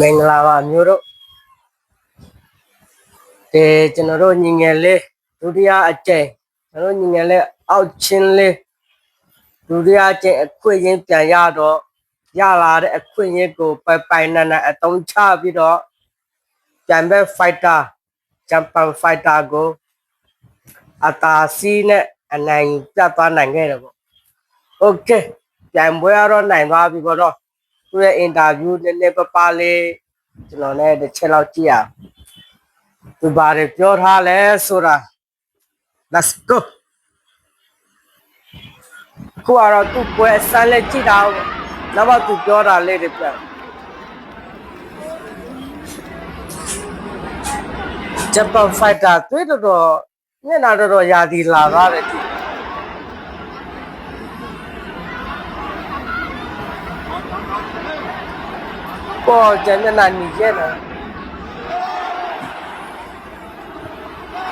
မင်္ဂလာပါမျိုးတို့ဒီကျွန်တော်တို့ညီငယ်လေးဒုတိယအကြိမ်ကျွန်တော်တို့ညီငယ်လေးအောက်ချင်းလေးဒုတိယအကြိမ်အခွင့်အရေးပြန်ရတော့ရလာတဲ့အခွင့်အရေးကိုပိုင်ပိုင်နန်နန်အသုံးချပြီးတော့ပြန်ပဲ fighter ဂျပန် fighter ကိုအတာစီနဲ့အနိုင်ပြတ်သွားနိုင်ခဲ့တယ်ပေါ့ okay ပြန်ပွဲရတော့နိုင်သွားပြီပေါ့တော့ သူရဲ့ interview နည်းနည်းပပလေးကျွန်တော်လည်းတစ်ချက်လောက်ကြည့်ရအောင်သူဘာတွေပြောထားလဲဆိုတာ let's go ခုကတော့သူ့ပွဲဆန်းလက်ကြည့်တာဟုတ်နောက်မှသူပြောတာလေးတွေပြန်ဂျပန်ဖိုက်တာတွေ့တော့တော့မျက်နှာတော့တော့ယာဒီလာကားတယ် ပေါ်ကျန်မျက်နှာညီရဲ့နော်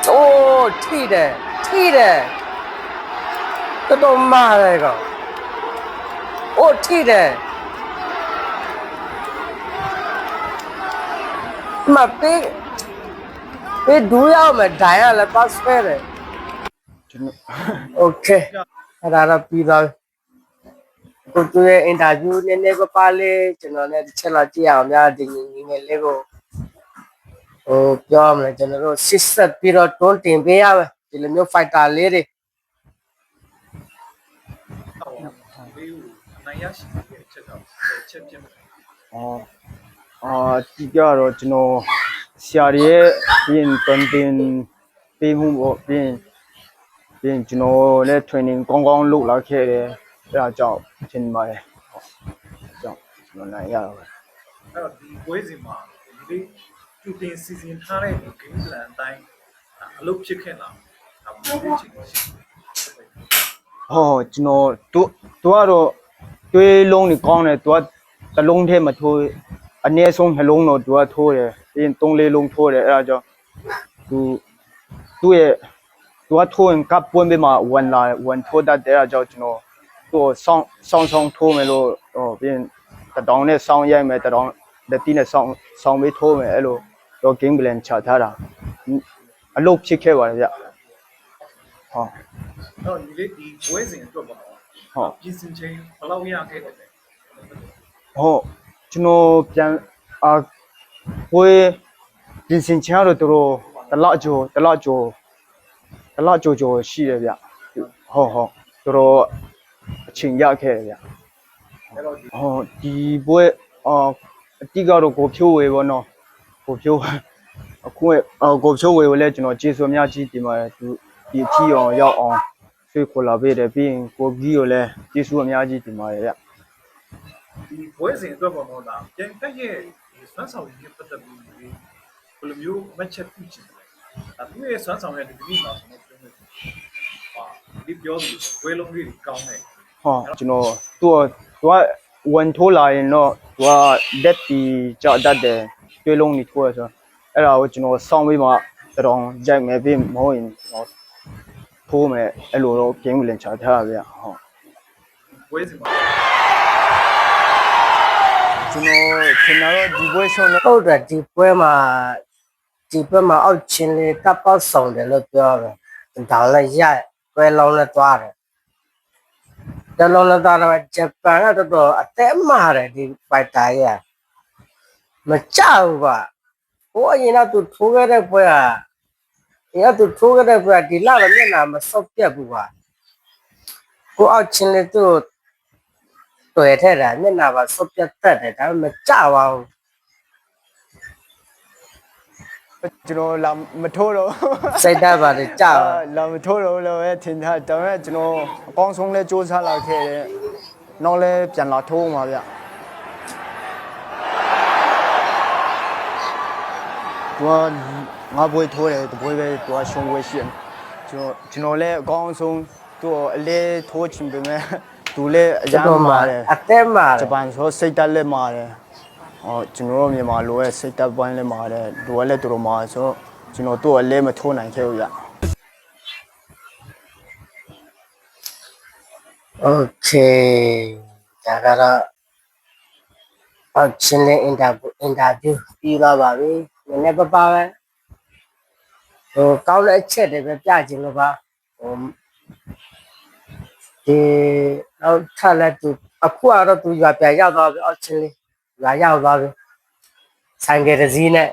အိုးထိတယ်ထိတယ်တော်တော်မားတယ်ကောင်အိုးထိတယ်မပေးပေးဒူးရအောင်မယ်ဒိုင်ရလည်းပတ်စဖဲတယ် ကျွန်တော် โอเคအဲ့ဒါတော့ပြီးသွားပြီ ကိုသူရဲ့အင်တာဗျူးနည်းနည်းပါးပါးလေးကျွန်တော်လည်းတစ်ချက်လောက်ကြည့်အောင်များဒီငငယ်လေးကိုဟိုပြောရမလဲကျွန်တော်တို့စစ်ဆက်ပြီးတော့တွန်းတင်ပေးရမယ်ဒီလိုမျိုး fighter လေးတွေဘေးကိုနိုင်ရရှိတဲ့အချက်တော့ချက်ပြမယ်အော်အာဒီကြတော့ကျွန်တော်ဆရာတွေရဲ့ပြင်တွန်တင်ပေးမှုပေါ့ပြင်ပြင်ကျွန်တော်လည်း training ကောင်းကောင်းလုပ်လာခဲ့တယ် အဲဒါကြောင့်ထင်ပါတယ်ဟုတ်အဲဒါကြောင့်ကျွန်တော်နိုင်ရတော့ပဲအဲ့တော့ဒီပွဲစဉ်မှာဒီလေးကျူတင်စီစဉ်ထားတဲ့ဒီ game plan အတိုင်းအလုပ်ဖြစ်ခဲ့လားဒါမှမဟုတ်ချင်ရှိဟောကျွန်တော်တို့တို့ကတော့တွေးလုံးနေကောင်းတယ်သူကတစ်လုံးထဲမထိုးအနည်းဆုံးနှလုံးတော့သူကထိုးတယ်ပြီးရင်သုံးလေးလုံးထိုးတယ်အဲဒါကြောင့်သူသူ့ရဲ့သူကထိုးရင်ကပ်ပွင့်ပြီးမှဝင်လာဝင်ထိုးတတ်တယ်အဲဒါကြောင့်ကျွန်တော်သူ့ ကိုဆောင်းဆောင်းဆောင်းထိုးမယ်လို့ဟောပြီးရင်တတောင်နဲ့ဆောင်းရိုက်မယ်တတောင်လက်တီးနဲ့ဆောင်းဆောင်းပြီးထိုးမယ်အဲ့လိုတော့ game plan ချထားတာအလုပ်ဖြစ်ခဲ့ပါတယ်ဗျဟောအဲ့တော့ဒီလေးဒီပွဲစဉ်အတွက်ပေါ့နော်ဟုတ်ပြင်ဆင်ချိန်ဘယ်လောက်ရခဲ့တယ်လဲဟုတ်ကျွန်တော်ပြန်အာဝေးပြင်ဆင်ချင်တော့တို့တလောက်ကျော်တလောက်ကျော်တလောက်ကျော်ကျော်ရှိတယ်ဗျဟုတ်ဟုတ်တို့အ ချိန်ရခဲ့တယ်ဗျအဲ့တော့ဒီဟောဒီပွဲအာအတိကတော့ကိုဖြိုးဝေပေါ့နော်ကိုဖြိုးအခုအော်ကိုဖြိုးဝေကိုလည်းကျွန်တော်ကျေးဇူးအများကြီးတင်ပါတယ်သူဒီအထီအောင်ရောက်အောင်ဆွေးခေါ်လာပေးတယ်ပြီးရင်ကိုကြီးကိုလည်းကျေးဇူးအများကြီးတင်ပါတယ်ဗျဒီပွဲစဉ်အတွက်ပေါ့နော်ဒါပြန်တက်ရဲ့ဒီစွမ်းဆောင်ရည်နဲ့ပတ်သက်ပြီးဒီဘယ်လိုမျိုးမက်ချက်ပြုချင်တယ်ဒါသူရဲ့စွမ်းဆောင်ရည်ဒီဒီမှာဆိုတော့ပြောမယ်ဟာဒီပြောလို့ပွဲလုံးလေးကောင်းတယ် ဟောကျွန်တော်သူကသူကဝန်ထိုးလာရင်တော့သူကလက်တီကြတတ်တယ်တွေးလုံးနေထိုးရဆိုအဲ့ဒါကိုကျွန်တော်စောင်းပြီးမှတတော်ရိုက်မယ်ပြီးမဟုတ်ရင်ကျွန်တော်ထိုးမယ်အဲ့လိုတော့ game လင်ချထားရဗျဟောပွဲစဉ်မှာကျွန်တော်ထင်တာတော့ဒီပွဲရှုံးတော့ဟုတ်တယ်ဒီပွဲမှာဒီပွဲမှာအောက်ချင်းလေးတပ်ပေါက်ဆောင်တယ်လို့ပြောတယ်ဒါလည်းရပွဲလုံးလည်းသွားတယ် တလုံးလည်းသွားတော့ဂျပန်ကတော်တော်အသက်မာတယ်ဒီပိုက်တာရမကြောက်ဘူးပါဟိုအရင်ကသူထိုးခဲ့တဲ့ပွဲကဒီကသူထိုးခဲ့တဲ့ပွဲကဒီလောက်လည်းမျက်နှာမစောက်ပြတ်ဘူးပါကိုအောက်ချင်းလေးသူ့တွေ့ထဲတာမျက်နှာပါစောက်ပြတ်တတ်တယ်ဒါပေမဲ့မကြောက်ပါဘူး ကျွန်တော်လာမထိုးတော့စိတ်ဓာတ်ပါတယ်ကြောက်လာမထိုးတော့လို့ပဲထင်တာဒါပေမဲ့ကျွန်တော်အကောင်းဆုံးလဲစူးစမ်းလာခဲ့တယ်နောက်လဲပြန်လာထိုးမှာဗျသူကငါဘွေးထိုးတယ်တဘွေးပဲသူကရှုံးဝဲရှိတယ်ကျွန်တော်ကျွန်တော်လည်းအကောင်းဆုံးသူ့ကိုအလဲထိုးချင်ပေမဲ့သူလည်းအရကျွန်န်တော်မှာမာတယ်အသက်မှာဂျပန်ဆိုစိတ်တက်လက်မာတယ် ဟောကျွန်တော်တို့မြန်မာလိုရဲ့စိတ်တက်ပိုင်းလက်မာတယ်လူကလည်းသူတို့မာဆိုတော့ကျွန်တော်တို့အလဲမထိုးနိုင်ခဲ့ဘူးဗျ โอเคဒါကတော့ အောက်ချင်းလေးအင်တာဗျူးအင်တာဗျူးပြီးသွားပါပြီနည်းနည်းပါးပါးပဲဟိုကောင်းတဲ့အချက်တွေပဲပြချင်လို့ပါဟိုဒီတော့ထပ်လက်သူအခုကတော့သူရွာပြန်ရောက်သွားပြီအောက်ချင်းလေး ရွာရောက်သွားပြီဆိုင်ကယ်တစ်စီးနဲ့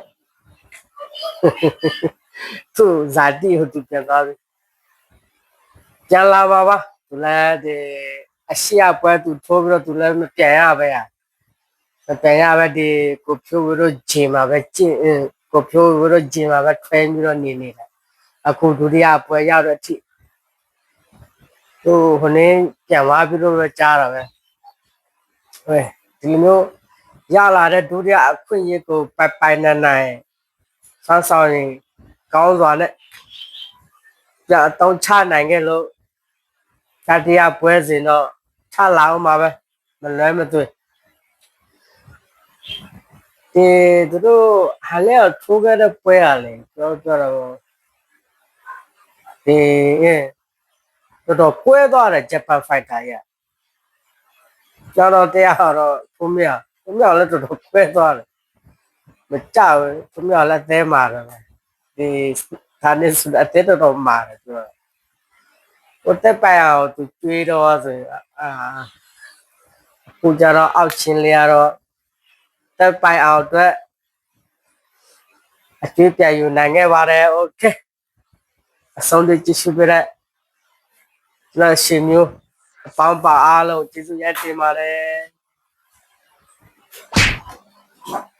သူဇာတိဟိုသူပြန်သွားပြီပြန်လာပါပါသူလည်းဒီအရှိအပွဲသူထိုးပြီးတော့သူလည်းမပြန်ရပဲရမပြန်ရပဲဒီကိုဖြိုးပြီးတော့ဂျင်မှာပဲကျင့်အင်းကိုဖြိုးပြီးတော့ဂျင်မှာပဲထွဲပြီးတော့နေနေတာအခုဒုတိယပွဲရောက်တဲ့အထိသူဟိုနေပြန်သွားပြီးတော့ကြားတာပဲဟဲ့ဒီလိုမျိုး ရလာတဲ့ဒုတိယအခွင့်အရေးကိုပိုင်ပိုင်နိုင်နိုင်စမ်းဆောင်ရင်ကောင်းစွာနဲ့ပြအတောင်းချနိုင်ခဲ့လို့တတိယပွဲစဉ်တော့ချလာအောင်ပါပဲမလွဲမသွေဒီသူတို့ဟာလဲထိုးခဲ့တဲ့ပွဲရလေပြောပြောတော့ဒီအဲတော်တော်ကွဲသွားတယ်ဂျပန်ဖိုက်တာရဲ့ကျောင်းတော်တရားတော့ဖုံးမြ ဖုံးမြလည်းတော်တော်ကွဲသွားတယ် မကြောက်ဘူးသူမျိုးလည်းသဲမာတယ်ပဲဒီဒါနဲ့ဆိုအသေးတော်မာတယ်သူကဟိုတက်ပိုင်အောင်သူကျွေးတော့ဆိုရင်အာကိုကြတော့အောက်ချင်းလေးကတော့တက်ပိုင်အောင်အတွက်အကျွေးပြန်ယူနိုင်ခဲ့ပါတယ်โอเคအဆုံးထိကြည့်ရှုပြတဲ့လက်ရှင်မျိုးအပေါင်းပါအားလုံးကျေးဇူးရတင်ပါတယ်